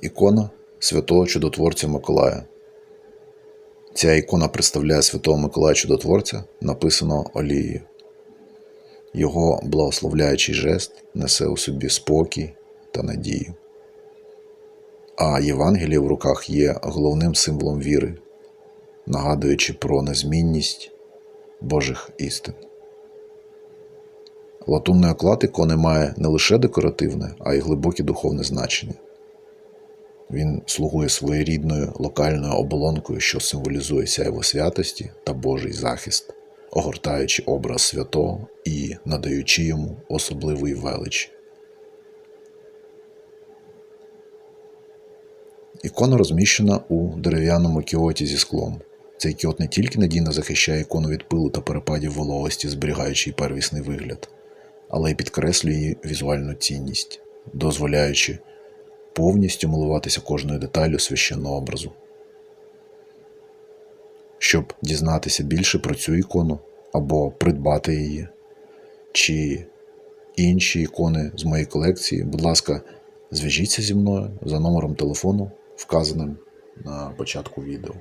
Ікона святого чудотворця Миколая. Ця ікона представляє святого Миколая Чудотворця, написаного олією. Його благословляючий жест несе у собі спокій та надію. А Євангеліє в руках є головним символом віри, нагадуючи про незмінність Божих істин. Латунний оклад ікони має не лише декоративне, а й глибоке духовне значення. Він слугує своєрідною локальною оболонкою, що символізує сяйво святості та Божий захист, огортаючи образ святого і надаючи йому особливої величі. Ікона розміщена у дерев'яному кіоті зі склом. Цей кіот не тільки надійно захищає ікону від пилу та перепадів вологості, зберігаючи її первісний вигляд, але й підкреслює її візуальну цінність, дозволяючи повністю милуватися кожною деталлю священного образу. Щоб дізнатися більше про цю ікону або придбати її, чи інші ікони з моєї колекції, будь ласка, зв'яжіться зі мною за номером телефону, вказаним на початку відео.